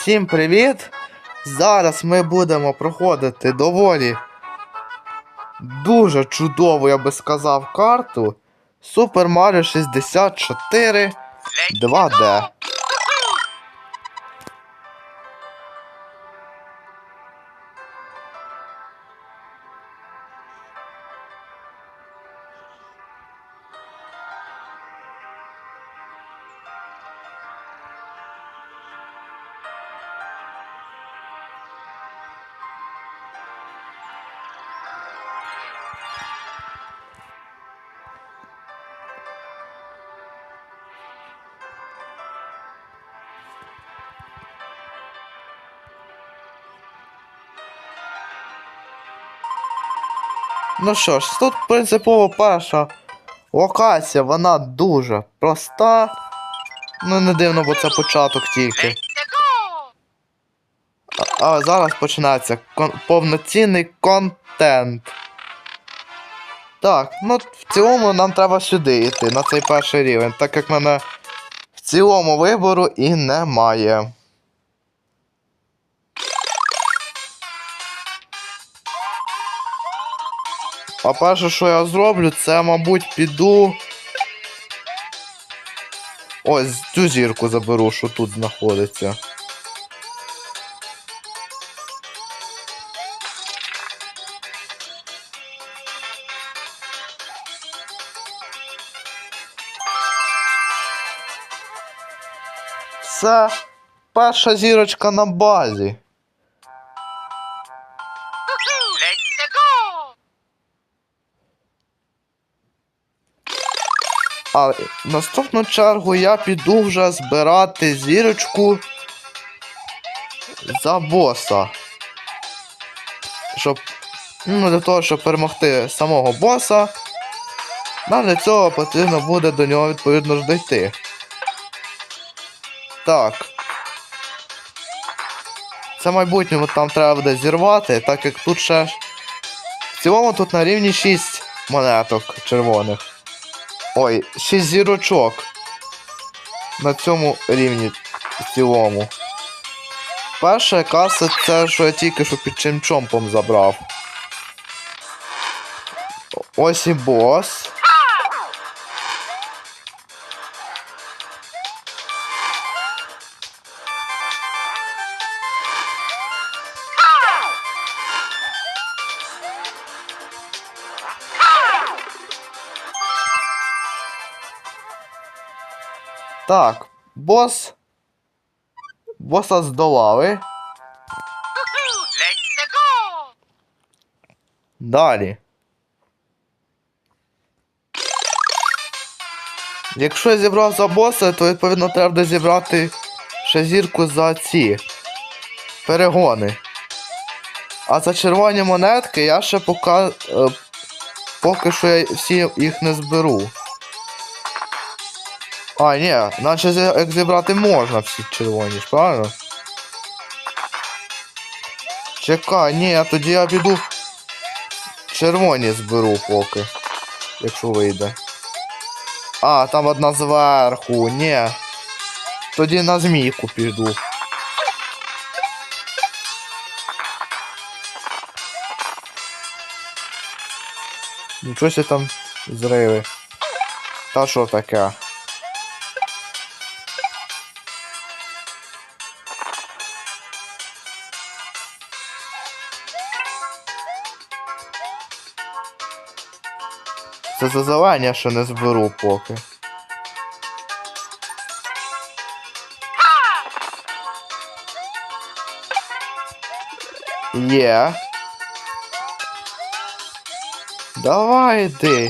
Всім привіт! Зараз ми будемо проходити доволі дуже чудову, я би сказав, карту Super Mario 64 2D. Ну що ж, тут принципово перша локація, вона дуже проста. Ну, не дивно, бо це початок тільки. А, а зараз починається кон- повноцінний контент. Так, ну в цілому нам треба сюди йти, на цей перший рівень, так як мене в цілому вибору і немає. А перше, що я зроблю, це, мабуть, піду. Ось цю зірку заберу, що тут знаходиться. Це перша зірочка на базі. Let's go! А наступну чергу я піду вже збирати зірочку за боса. Щоб. Ну, для того, щоб перемогти самого боса. Нам для цього потрібно буде до нього відповідно ж дійти. Так. Це в майбутньому там треба буде зірвати, так як тут ще. В цілому тут на рівні 6 монеток червоних. Ой, 6 зірочок. На цьому рівні в цілому. Перша каса це, що я тільки що під чимчомпом забрав. Ось і бос. Так, бос. Боса здолали. Далі. Якщо я зібрав за боса, то відповідно треба буде зібрати ще зірку за ці перегони. А за червоні монетки я ще пока, е, поки що я всі їх не зберу. А, ні, наче як зібрати можна всі червоні, правильно? Чекай, ні, тоді я піду червоні зберу поки. Якщо вийде. А, там одна зверху, ні. Тоді на змійку піду. Нічого там зриви. Та що таке? За зелені я ще не зберу поки. Є. Давай йди.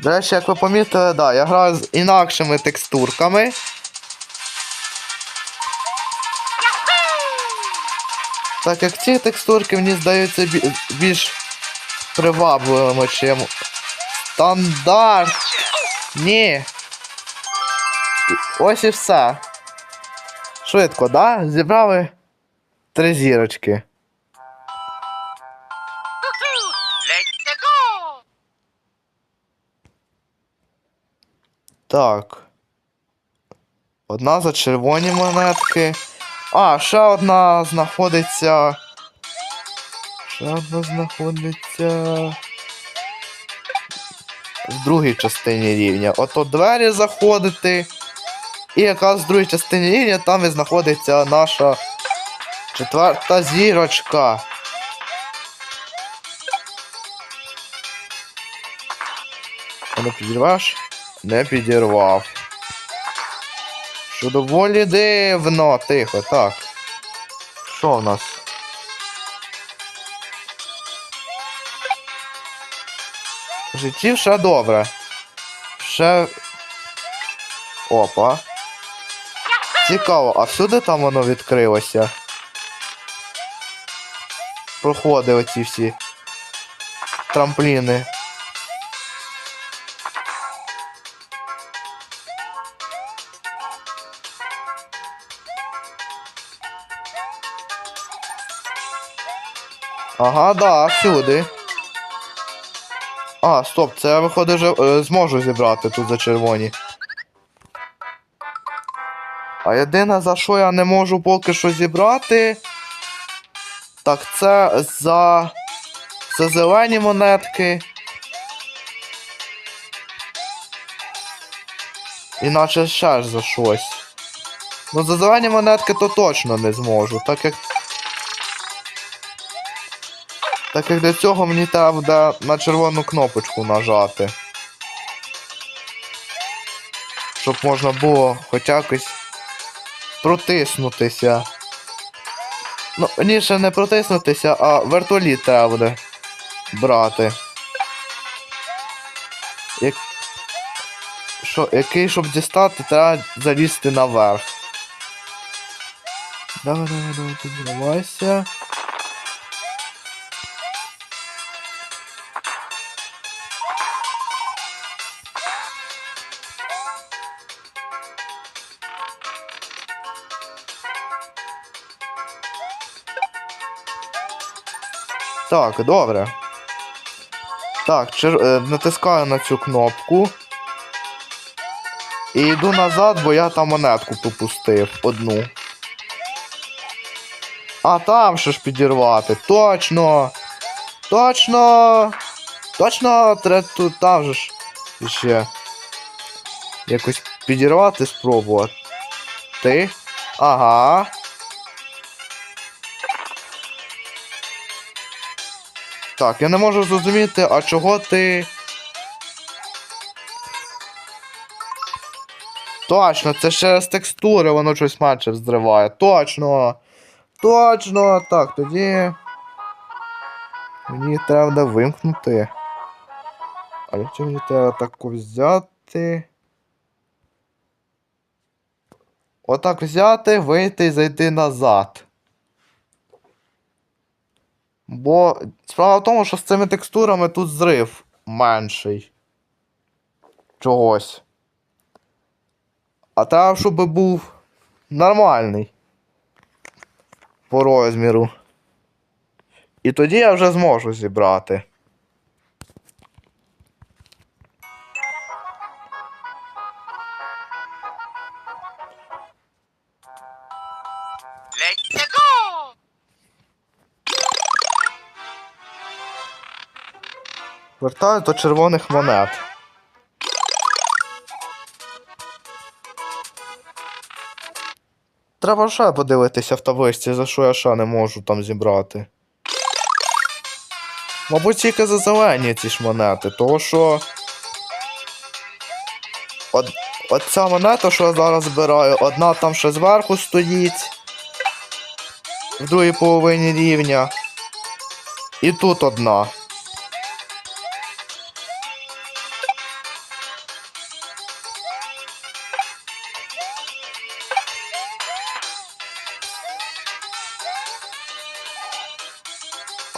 До речі, як ви помітили, да, я граю з інакшими текстурками. Так як ці текстурки мені здаються більш привабливими, чим стандарт. Ні. Ось і все. Швидко, да? Зібрали три зірочки. Так. Одна за червоні монетки, А, ще одна знаходиться. Ще одна знаходиться. В другій частині рівня. Ото двері заходити. І якраз в другій частині рівня там і знаходиться наша четверта зірочка. Не підірваш? Не підірвав. Що доволі дивно. Тихо, так. Що в нас? В житті все добре. Ще. Опа. Цікаво, а всюди там воно відкрилося? Проходи оці всі трампліни. Ага, да, всюди. А, стоп, це я виходить вже е, зможу зібрати тут за червоні. А єдине, за що я не можу поки що зібрати. Так це за. За зелені монетки. Іначе ще ж за щось. Ну за зелені монетки то точно не зможу, так як. Так як для цього мені треба на червону кнопочку нажати. Щоб можна було хоч якось протиснутися. Ну, ніше не протиснутися, а вертоліт треба буде брати. Як... Що, який, щоб дістати, треба залізти наверх. Давай, давай, давай, піднімайся. Так, добре. Так, чер... е, натискаю на цю кнопку. І йду назад, бо я там монетку пропустив одну. А там ще ж підірвати. Точно! Точно! Точно! Треба там же ж ще. Якось підірвати спробувати. Ти? Ага. Так, я не можу зрозуміти, а чого ти. Точно, це через текстури, воно щось менше взриває. Точно! Точно! Так, тоді. Мені треба вимкнути. А якщо мені треба таку взяти. Отак взяти, вийти і зайти назад. Бо справа в тому, що з цими текстурами тут зрив менший. Чогось. А треба, щоб був нормальний. По розміру. І тоді я вже зможу зібрати. Вертаю до червоних монет. Треба ще подивитися в табличці, за що я ще не можу там зібрати. Мабуть, тільки за зелені ці ж монети, того що. От, от монета, що я зараз збираю, одна там ще зверху стоїть. В другій половині рівня. І тут одна.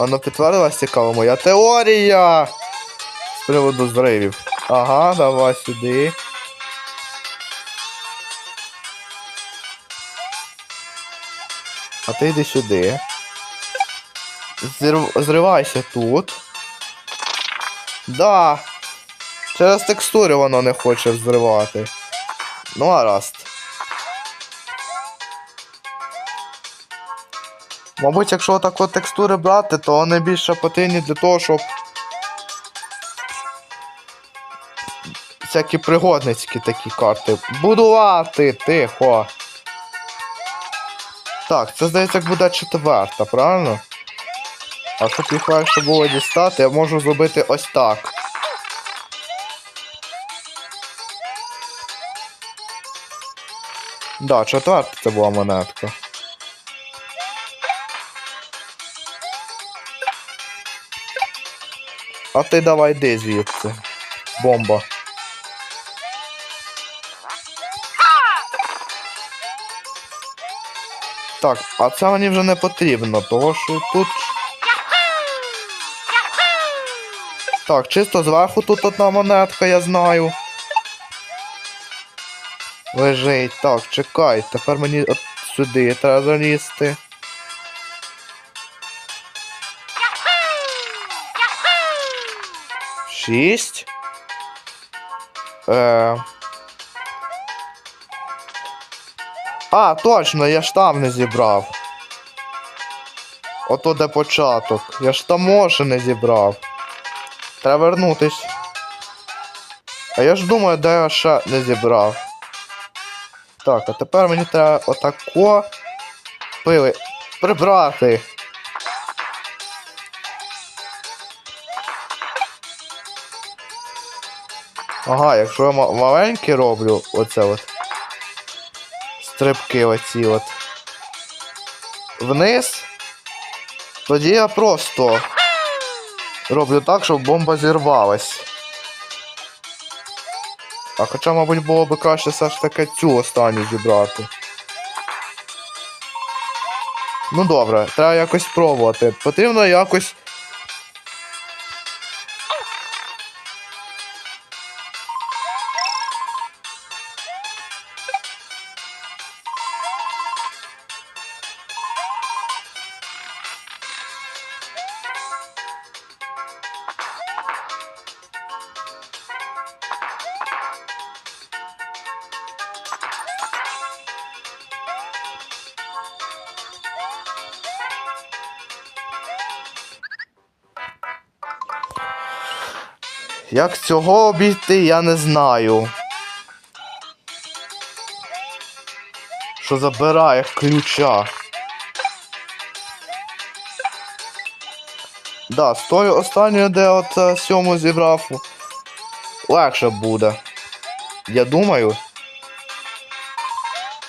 Воно підтвердилась цікава моя теорія з приводу зривів. Ага, давай сюди. А ти йди сюди. Зрив... Зривайся тут. Да. Через текстури воно не хоче зривати. Ну, гаразд. Мабуть, якщо так текстури брати, то вони більше потрібні для того, щоб. Всякі пригодницькі такі карти. Будувати, тихо. Так, це здається, буде четверта, правильно? А щоб їх легше було дістати, я можу зробити ось так. Да, четверта це була монетка. А ти давай йди звідси. Бомба. Так, а це мені вже не потрібно, того що тут. Так, чисто зверху тут одна монетка, я знаю. Лежить. Так, чекай, тепер мені от сюди треба залізти. Шість. Е... А, точно, я ж там не зібрав. Ото де початок. Я ж там може не зібрав. Треба вернутись. А я ж думаю, де я ще не зібрав. Так, а тепер мені треба отако пили прибрати. Ага, якщо я ма- маленький роблю оце от. Стрибки оці от. Вниз. Тоді я просто роблю так, щоб бомба зірвалась. А хоча, мабуть, було б краще все ж таки цю останню зібрати. Ну добре, треба якось пробувати. Потрібно якось. Як цього обійти, я не знаю. Що забирає ключа. Да, з тою останньою, де от е, сьому зібрав, легше буде. Я думаю.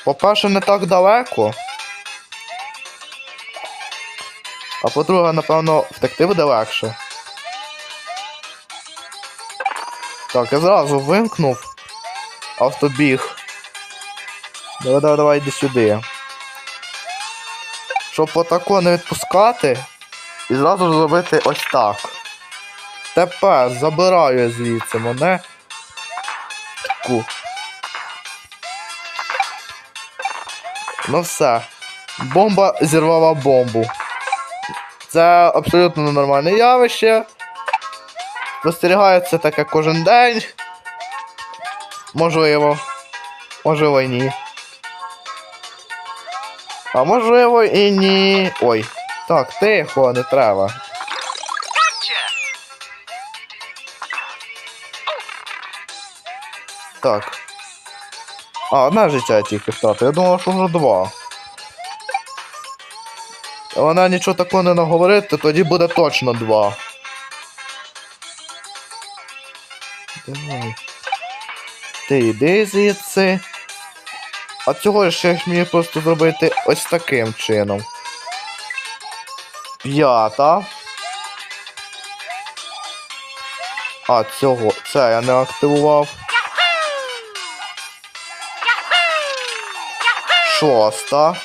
По-перше, не так далеко. А по-друге, напевно, втекти буде легше. Так, я зразу вимкнув автобіг. Давай, давай, давай, йди сюди. Щоб отако не відпускати і зразу зробити ось так. Тепер забираю я звідси мене. Таку. Ну все. Бомба зірвала бомбу. Це абсолютно ненормальне явище. Спостерігається таке кожен день. Можливо. Можливо і ні. А можливо і ні. Ой. Так, тихо, не треба. Так. А, одне життя тільки втратив. Я думав, що вже два. Вона нічого такого не наговорить, то тоді буде точно два. Давай. Ти йди звідси. А цього ще ж мені просто зробити ось таким чином. П'ята. А, цього. Це я не активував. Шоста.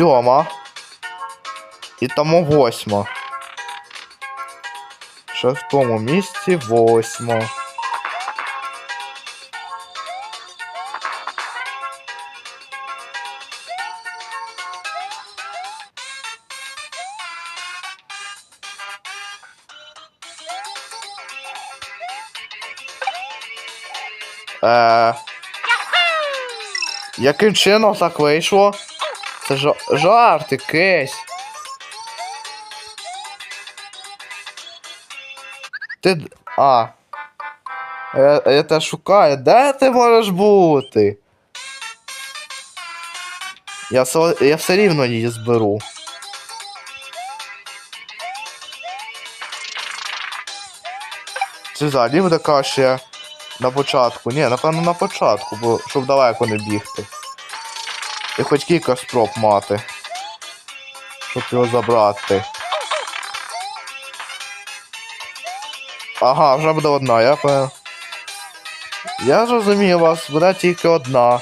сьома. І тому восьма. Ще місці восьма. Е, Яким чином так вийшло? Це ж жарт якийсь. Ти. А. Я, я тебе шукаю. Де ти можеш бути? Я, все- я все рівно її зберу. Чи взагалі буде краще на початку? Ні, напевно на початку, бо щоб далеко не бігти. І хоч кілька спроб мати. Щоб його забрати. Ага, вже буде одна, я певно. Я зрозумів вас, буде тільки одна.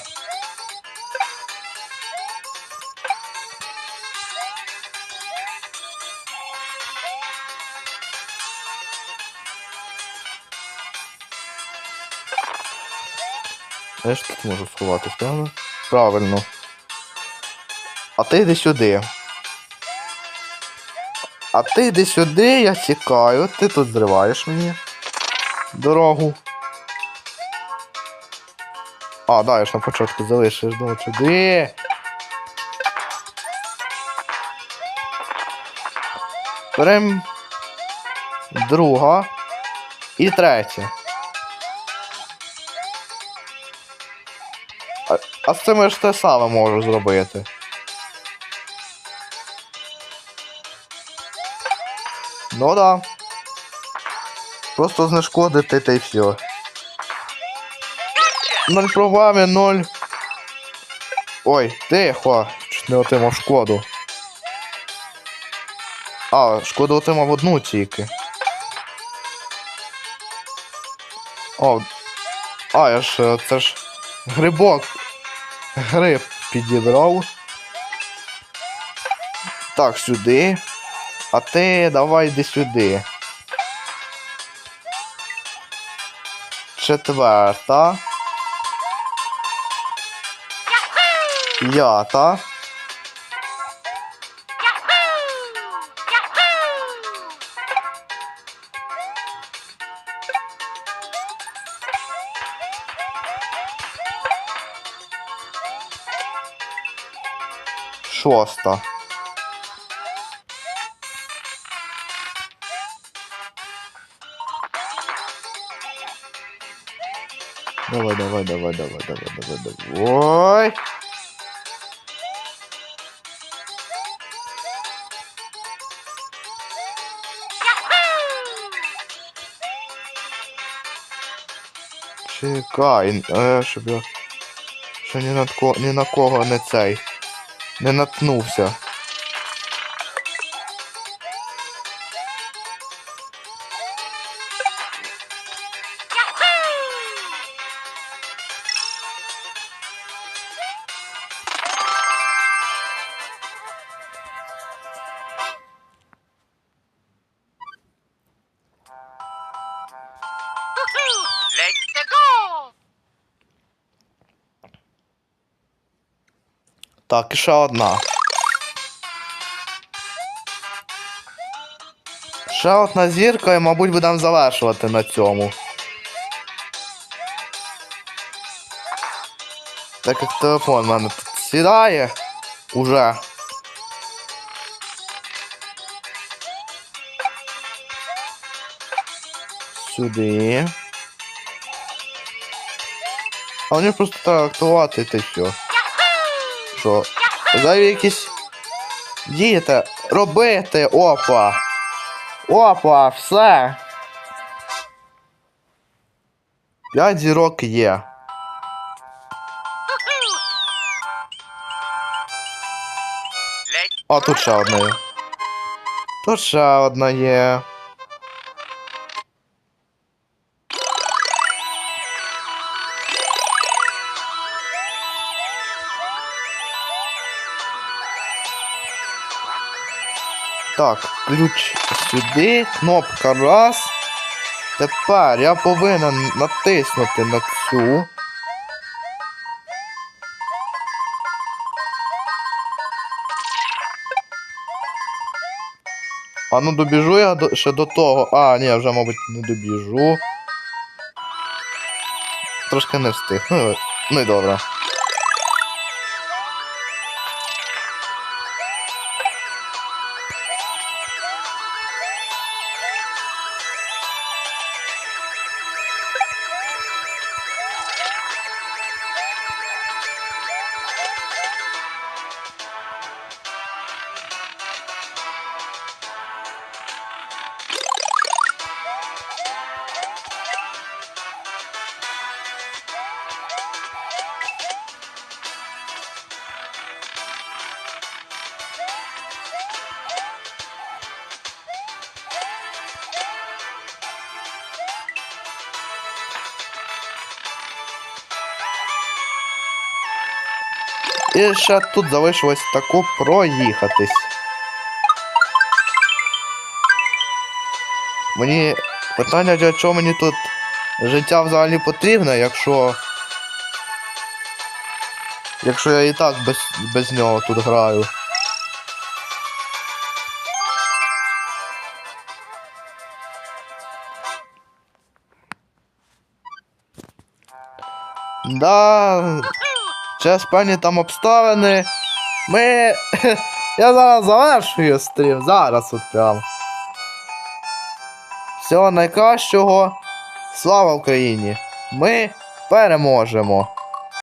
Я ж тут можу сховатись, правда? Правильно. А ти йди сюди. А ти йди сюди, я тікаю. Ти тут зриваєш мені дорогу. А, да, я ж на початку залишиш, ну сюди. Берем друга і третя. А, а з цим я ж те саме можу зробити. Ну да. Просто знешкодити та й все. Ноль проблеми, ноль. Ой, тихо. Чуть не отримав шкоду. А, шкоду отримав одну тільки. О. А, я ж е, це ж грибок. Гриб підібрав. Так, сюди. А ти давай йди сюди. Четверта. П'ята. Шоста. Давай, давай, давай, давай, давай, давай, давай. Чекай, е, щоб я. Що ні на, кого не цей. Не наткнувся. Так, і ще одна. Ще одна зірка і, мабуть, будемо завершувати на цьому. Так як телефон в мене тут сідає уже. Сюди. А мені просто треба актувати й все. Що? Зараз якісь діти робити. Опа. Опа, все. П'ять зірок є. А тут ще одна є. Тут ще одна є. Так, ключ сюди, кнопка раз. Тепер я повинен натиснути на цю. А ну добіжу я до, ще до того. А, ні, я вже, мабуть, не добіжу. трошки не встиг. Ну, ну і добре. І ще тут залишилось тако проїхатись. Мені питання, для чого мені тут життя взагалі потрібне, якщо. Якщо я і так без, без нього тут граю. Да, Через певні там обставини. Ми. Я зараз завершую стрім. Зараз от прям. Всього найкращого. Слава Україні! Ми переможемо!